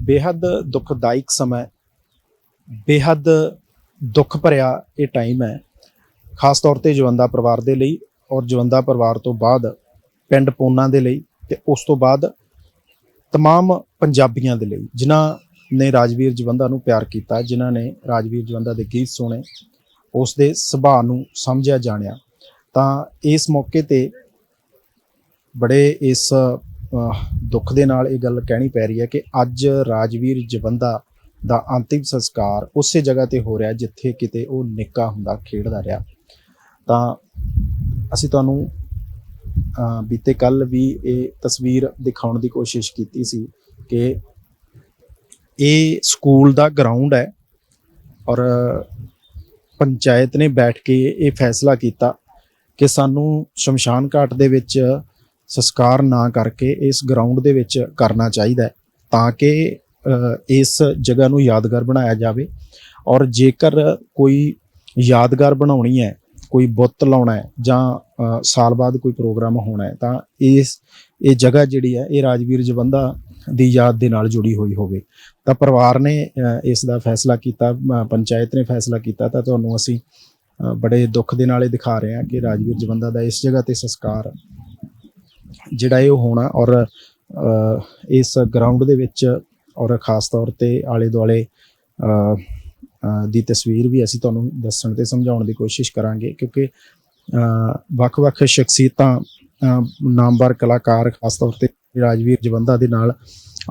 ਬੇਹੱਦ ਦੁਖਦਾਇਕ ਸਮਾਂ ਹੈ। ਬੇਹੱਦ ਦੁੱਖ ਭਰਿਆ ਇਹ ਟਾਈਮ ਹੈ ਖਾਸ ਤੌਰ ਤੇ ਜਵੰਦਾ ਪਰਿਵਾਰ ਦੇ ਲਈ ਔਰ ਜਵੰਦਾ ਪਰਿਵਾਰ ਤੋਂ ਬਾਅਦ ਪਿੰਡ ਪੋਨਾ ਦੇ ਲਈ ਤੇ ਉਸ ਤੋਂ ਬਾਅਦ तमाम ਪੰਜਾਬੀਆਂ ਦੇ ਲਈ ਜਿਨ੍ਹਾਂ ਨੇ ਰਾਜਵੀਰ ਜਵੰਦਾ ਨੂੰ ਪਿਆਰ ਕੀਤਾ ਜਿਨ੍ਹਾਂ ਨੇ ਰਾਜਵੀਰ ਜਵੰਦਾ ਦੇ ਗੀਤ ਸੁਣੇ ਉਸ ਦੇ ਸੁਭਾਅ ਨੂੰ ਸਮਝਿਆ ਜਾਣਿਆ ਤਾਂ ਇਸ ਮੌਕੇ ਤੇ ਬੜੇ ਇਸ ਅਹ, ਦੁੱਖ ਦੇ ਨਾਲ ਇਹ ਗੱਲ ਕਹਿਣੀ ਪੈ ਰਹੀ ਹੈ ਕਿ ਅੱਜ ਰਾਜਵੀਰ ਜਵੰਦਾ ਦਾ ਅੰਤਿਮ ਸੰਸਕਾਰ ਉਸੇ ਜਗ੍ਹਾ ਤੇ ਹੋ ਰਿਹਾ ਜਿੱਥੇ ਕਿਤੇ ਉਹ ਨਿੱਕਾ ਹੁੰਦਾ, ਖੇਡਦਾ ਰਿਹਾ। ਤਾਂ ਅਸੀਂ ਤੁਹਾਨੂੰ ਬੀਤੇ ਕੱਲ ਵੀ ਇਹ ਤਸਵੀਰ ਦਿਖਾਉਣ ਦੀ ਕੋਸ਼ਿਸ਼ ਕੀਤੀ ਸੀ ਕਿ ਇਹ ਸਕੂਲ ਦਾ ਗਰਾਊਂਡ ਹੈ ਔਰ ਪੰਚਾਇਤ ਨੇ ਬੈਠ ਕੇ ਇਹ ਫੈਸਲਾ ਕੀਤਾ ਕਿ ਸਾਨੂੰ ਸ਼ਮਸ਼ਾਨ ਘਾਟ ਦੇ ਵਿੱਚ ਸੰਸਕਾਰ ਨਾ ਕਰਕੇ ਇਸ ਗਰਾਊਂਡ ਦੇ ਵਿੱਚ ਕਰਨਾ ਚਾਹੀਦਾ ਹੈ ਤਾਂ ਕਿ ਇਸ ਜਗ੍ਹਾ ਨੂੰ ਯਾਦਗਾਰ ਬਣਾਇਆ ਜਾਵੇ ਔਰ ਜੇਕਰ ਕੋਈ ਯਾਦਗਾਰ ਬਣਾਉਣੀ ਹੈ, ਕੋਈ ਬੁੱਤ ਲਾਉਣਾ ਹੈ ਜਾਂ ਸਾਲ ਬਾਅਦ ਕੋਈ ਪ੍ਰੋਗਰਾਮ ਹੋਣਾ ਹੈ ਤਾਂ ਇਸ, ਇਹ ਜਗ੍ਹਾ ਜਿਹੜੀ ਹੈ, ਇਹ ਰਾਜਵੀਰ ਜਵੰਦਾ ਦੀ ਯਾਦ ਦੇ ਨਾਲ ਜੁੜੀ ਹੋਈ ਹੋਵੇ। ਤਾਂ ਪਰਿਵਾਰ ਨੇ ਇਸ ਦਾ ਫੈਸਲਾ ਕੀਤਾ ਪੰਚਾਇਤ ਨੇ ਫੈਸਲਾ ਕੀਤਾ ਤਾਂ ਤੁਹਾਨੂੰ ਅਸੀਂ ਬੜੇ ਦੁੱਖ ਦੇ ਨਾਲ ਇਹ ਦਿਖਾ ਰਹੇ ਹਾਂ ਕਿ ਰਾਜਵੀਰ ਜਵੰਦਾ ਦਾ ਇਸ ਜਗ੍ਹਾ ਤੇ ਸੰਸਕਾਰ ਜਿਹੜਾ ਇਹ ਹੋਣਾ ਔਰ ਇਸ ਗਰਾਊਂਡ ਦੇ ਵਿੱਚ ਔਰ ਖਾਸ ਤੌਰ ਤੇ ਆਲੇ ਦੁਆਲੇ ਦੀ ਤਸਵੀਰ ਵੀ ਅਸੀਂ ਤੁਹਾਨੂੰ ਦੱਸਣ ਤੇ ਸਮਝਾਉਣ ਦੀ ਕੋਸ਼ਿਸ਼ ਕਰਾਂਗੇ ਕਿਉਂਕਿ ਵੱਖ-ਵੱਖ ਸ਼ਖਸੀਅਤਾਂ ਨਾਮਵਰ ਕਲਾਕਾਰ ਖਾਸ ਤੌਰ ਤੇ ਰਾਜਵੀਰ ਜਵੰਦਾ ਦੇ ਨਾਲ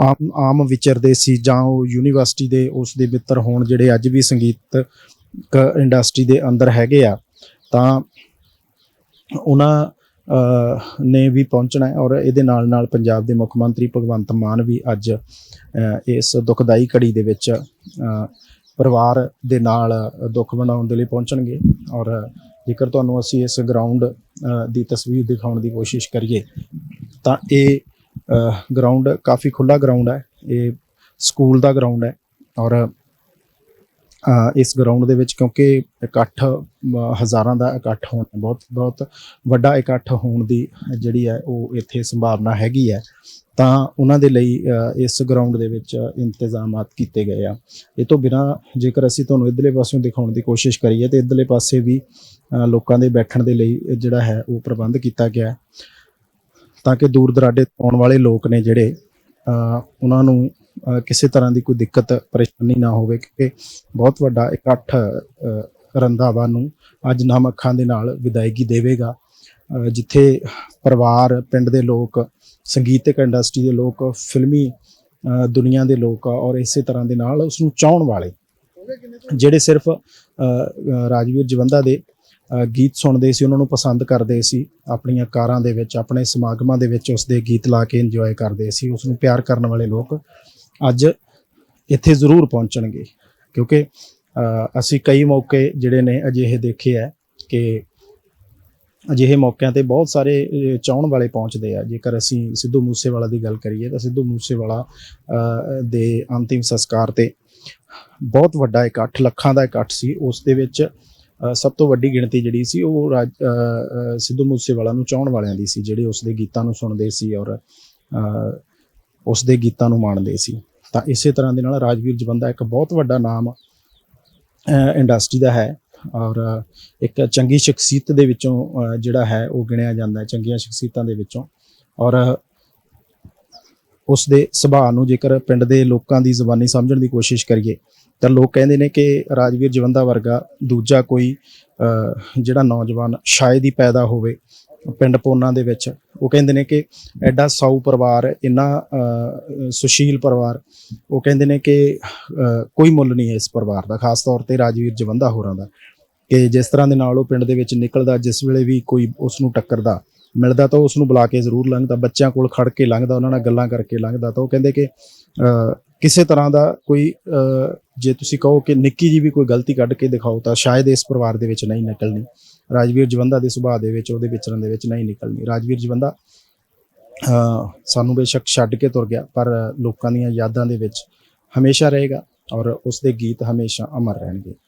ਆਮ ਆਮ ਵਿਚਰਦੇ ਸੀ ਜਾਂ ਉਹ ਯੂਨੀਵਰਸਿਟੀ ਦੇ ਉਸ ਦੇ ਮਿੱਤਰ ਹੋਣ ਜਿਹੜੇ ਅੱਜ ਵੀ ਸੰਗੀਤ ਇੰਡਸਟਰੀ ਦੇ ਅੰਦਰ ਹੈਗੇ ਆ, ਤਾਂ ਉਹਨਾਂ ਨੇ ਵੀ ਪਹੁੰਚਣਾ ਹੈ ਔਰ ਇਹਦੇ ਨਾਲ ਨਾਲ ਪੰਜਾਬ ਦੇ ਮੁੱਖ ਮੰਤਰੀ ਭਗਵੰਤ ਮਾਨ ਵੀ ਅੱਜ ਇਸ ਦੁਖਦਾਈ ਘੜੀ ਦੇ ਵਿੱਚ ਪਰਿਵਾਰ ਦੇ ਨਾਲ ਦੁੱਖ ਮਨਾਉਣ ਦੇ ਲਈ ਪਹੁੰਚਣਗੇ ਔਰ ਜੇਕਰ ਤੁਹਾਨੂੰ ਅਸੀਂ ਇਸ ਗਰਾਊਂਡ ਦੀ ਤਸਵੀਰ ਦਿਖਾਉਣ ਦੀ ਕੋਸ਼ਿਸ਼ ਕਰੀਏ, ਤਾਂ ਇਹ ਗਰਾਊਂਡ ਕਾਫੀ ਖੁੱਲਾ ਗਰਾਊਂਡ ਹੈ, ਇਹ ਸਕੂਲ ਦਾ ਗਰਾਊਂਡ ਹੈ ਔਰ ਇਸ ਗਰਾਊਂਡ ਦੇ ਵਿੱਚ ਕਿਉਂਕਿ ਇਕੱਠ ਹਜ਼ਾਰਾਂ ਦਾ ਇਕੱਠ ਹੋਣਾ ਬਹੁਤ ਬਹੁਤ ਵੱਡਾ ਇਕੱਠ ਹੋਣ ਦੀ ਜਿਹੜੀ ਹੈ, ਉਹ ਇੱਥੇ ਸੰਭਾਵਨਾ ਹੈਗੀ ਹੈ। ਤਾਂ ਉਹਨਾਂ ਦੇ ਲਈ ਇਸ ਗਰਾਊਂਡ ਦੇ ਵਿੱਚ ਇੰਤਜ਼ਾਮਾਤ ਕੀਤੇ ਗਏ ਆ। ਇਹ ਤੋਂ ਬਿਨਾ ਜੇਕਰ ਅਸੀਂ ਤੁਹਾਨੂੰ ਇਧਰਲੇ ਪਾਸਿਓਂ ਦਿਖਾਉਣ ਦੀ ਕੋਸ਼ਿਸ਼ ਕਰੀਏ, ਤੇ ਇਧਰਲੇ ਪਾਸੇ ਵੀ ਲੋਕਾਂ ਦੇ ਬੈਠਣ ਦੇ ਲਈ ਜਿਹੜਾ ਹੈ, ਉਹ ਪ੍ਰਬੰਧ ਕੀਤਾ ਗਿਆ ਤਾਂ ਕਿ ਦੂਰ ਦਰਾਡੇ ਆਉਣ ਵਾਲੇ ਲੋਕ ਨੇ ਜਿਹੜੇ ਉਹਨਾਂ ਨੂੰ ਕਿਸੇ ਤਰ੍ਹਾਂ ਦੀ ਕੋਈ ਦਿੱਕਤ ਪਰੇਸ਼ਾਨੀ ਨਾ ਹੋਵੇ ਕਿਉਂਕਿ ਬਹੁਤ ਵੱਡਾ ਇਕੱਠ ਰੰਧਾਵਾ ਨੂੰ ਅੱਜ ਨਮ ਅੱਖਾਂ ਦੇ ਨਾਲ ਵਿਦਾਇਗੀ ਦੇਵੇਗਾ। ਜਿੱਥੇ ਪਰਿਵਾਰ ਪਿੰਡ ਦੇ ਲੋਕ ਸੰਗੀਤਕ ਇੰਡਸਟਰੀ ਦੇ ਲੋਕ ਫਿਲਮੀ ਅ, ਦੁਨੀਆ ਦੇ ਲੋਕ ਔਰ ਇਸੇ ਤਰ੍ਹਾਂ ਦੇ ਨਾਲ ਉਸ ਨੂੰ ਚਾਹਣ ਵਾਲੇ ਜਿਹੜੇ ਸਿਰਫ ਰਾਜਵੀਰ ਜਵੰਦਾ ਦੇ ਗੀਤ ਸੁਣਦੇ ਸੀ ਉਹਨਾਂ ਨੂੰ ਪਸੰਦ ਕਰਦੇ ਸੀ ਆਪਣੀਆਂ ਕਾਰਾਂ ਦੇ ਵਿੱਚ ਆਪਣੇ ਸਮਾਗਮਾਂ ਦੇ ਵਿੱਚ ਉਸ ਦੇ ਗੀਤ ਲਾ ਕੇ ਇੰਜੋਏ ਕਰਦੇ ਸੀ ਉਸ ਨੂੰ ਪਿਆਰ ਕਰਨ ਵਾਲੇ ਲੋਕ। ਅੱਜ ਇੱਥੇ ਜ਼ਰੂਰ ਪਹੁੰਚਣਗੇ। ਕਿਉਂਕਿ ਅਸੀਂ ਕਈ ਮੌਕੇ ਜਿਹੜੇ ਨੇ ਅਜਿਹੇ ਦੇਖੇ ਆ ਕਿ ਅਜਿਹੇ ਮੌਕਿਆਂ ਤੇ ਬਹੁਤ ਸਾਰੇ ਅ, ਚਾਹਣ ਵਾਲੇ ਪਹੁੰਚਦੇ ਆ। ਜੇਕਰ ਅਸੀਂ ਸਿੱਧੂ ਮੂਸੇਵਾਲਾ ਦੀ ਗੱਲ ਕਰੀਏ ਤਾਂ ਸਿੱਧੂ ਮੂਸੇਵਾਲਾ ਦੇ ਅੰਤਿਮ ਸੰਸਕਾਰ ਤੇ ਬਹੁਤ ਵੱਡਾ ਇਕੱਠ ਲੱਖਾਂ ਦਾ ਇਕੱਠ ਸੀ। ਉਸ ਦੇ ਵਿੱਚ ਸਭ ਤੋਂ ਵੱਡੀ ਗਿਣਤੀ ਜਿਹੜੀ ਸੀ ਉਹ ਰਾਜ- ਸਿੱਧੂ ਮੂਸੇਵਾਲਾ ਨੂੰ ਚਾਹਣ ਵਾਲਿਆਂ ਦੀ ਸੀ ਜਿਹੜੇ ਉਸ ਦੇ ਗੀਤਾਂ ਨੂੰ ਸੁਣਦੇ ਸੀ ਔਰ ਅ, ਉਸ ਦੇ ਗੀਤਾਂ ਨੂੰ ਮਾਣਦੇ ਸੀ। ਤਾਂ ਇਸੇ ਤਰ੍ਹਾਂ ਦੇ ਨਾਲ ਰਾਜਵੀਰ ਜਵੰਦਾ ਇੱਕ ਬਹੁਤ ਵੱਡਾ ਨਾਮ ਇੰਡਸਟਰੀ ਦਾ ਹੈ ਔਰ ਇੱਕ ਚੰਗੀ ਸ਼ਖਸੀਅਤ ਦੇ ਵਿੱਚੋਂ ਜਿਹੜਾ ਹੈ ਉਹ ਗਿਣਿਆ ਜਾਂਦਾ ਹੈ, ਚੰਗੀਆਂ ਸ਼ਖਸੀਅਤਾਂ ਦੇ ਵਿੱਚੋਂ ਔਰ ਉਸ ਦੇ ਸੁਭਾਅ ਨੂੰ ਜੇਕਰ ਪਿੰਡ ਦੇ ਲੋਕਾਂ ਦੀ ਜ਼ੁਬਾਨੀ ਸਮਝਣ ਦੀ ਕੋਸ਼ਿਸ਼ ਕਰੀਏ, ਤਾਂ ਲੋਕ ਕਹਿੰਦੇ ਨੇ ਕਿ ਰਾਜਵੀਰ ਜਵੰਦਾ ਵਰਗਾ ਦੂਜਾ ਕੋਈ ਜਿਹੜਾ ਨੌਜਵਾਨ ਸ਼ਾਇਦ ਹੀ ਪੈਦਾ ਹੋਵੇ ਪਿੰਡ ਪੋਨਾ ਦੇ ਵਿੱਚ, ਉਹ ਕਹਿੰਦੇ ਨੇ ਕਿ ਐਡਾ ਸਾਊ ਪਰਿਵਾਰ, ਇੰਨਾ ਸੁਸ਼ੀਲ ਪਰਿਵਾਰ, ਉਹ ਕਹਿੰਦੇ ਨੇ ਕਿ ਕੋਈ ਮੁੱਲ ਨਹੀਂ ਹੈ ਇਸ ਪਰਿਵਾਰ ਦਾ, ਖਾਸ ਤੌਰ ਤੇ ਰਾਜਵੀਰ ਜਵੰਦਾ ਹੋਰਾਂ ਦਾ, ਕਿ ਜਿਸ ਤਰ੍ਹਾਂ ਦੇ ਨਾਲ ਉਹ ਪਿੰਡ ਦੇ ਵਿੱਚ ਨਿਕਲਦਾ, ਜਿਸ ਵੇਲੇ ਵੀ ਕੋਈ ਉਸ ਨੂੰ ਟੱਕਰਦਾ, ਮਿਲਦਾ ਤਾਂ ਉਸ ਨੂੰ ਬੁਲਾ ਕੇ ਜ਼ਰੂਰ ਲੰਘਦਾ, ਬੱਚਿਆਂ ਕੋਲ ਖੜ ਕੇ ਲੰਘਦਾ, ਉਹਨਾਂ ਨਾਲ ਗੱਲਾਂ ਕਰਕੇ ਲੰਘਦਾ, ਤਾਂ ਉਹ ਕਹਿੰਦੇ ਕਿ ਕਿਸੇ ਤਰ੍ਹਾਂ ਦਾ ਕੋਈ ਜੇ ਤੁਸੀਂ ਕਹੋ ਕਿ ਨਿੱਕੀ ਜੀ ਵੀ ਕੋਈ ਗਲਤੀ ਕੱਢ ਕੇ ਦਿਖਾਓ, ਤਾਂ ਸ਼ਾਇਦ ਇਸ ਪਰਿਵਾਰ ਦੇ ਵਿੱਚ ਨਹੀਂ ਨਿਕਲਣੀ। ਰਾਜਵੀਰ ਜਵੰਦਾ ਦੇ ਸੁਭਾਅ ਦੇ ਵਿੱਚ, ਉਹਦੇ ਵਿਚਰਨ ਦੇ ਵਿੱਚ ਨਹੀਂ ਨਿਕਲਣੀ। ਰਾਜਵੀਰ ਜਵੰਦਾ ਸਾਨੂੰ ਬੇਸ਼ੱਕ ਛੱਡ ਕੇ ਤੁਰ ਗਿਆ, ਪਰ ਲੋਕਾਂ ਦੀਆਂ ਯਾਦਾਂ ਦੇ ਵਿੱਚ ਹਮੇਸ਼ਾ ਰਹੇਗਾ ਔਰ ਉਸ ਦੇ ਗੀਤ ਹਮੇਸ਼ਾ ਅਮਰ ਰਹਿਣਗੇ।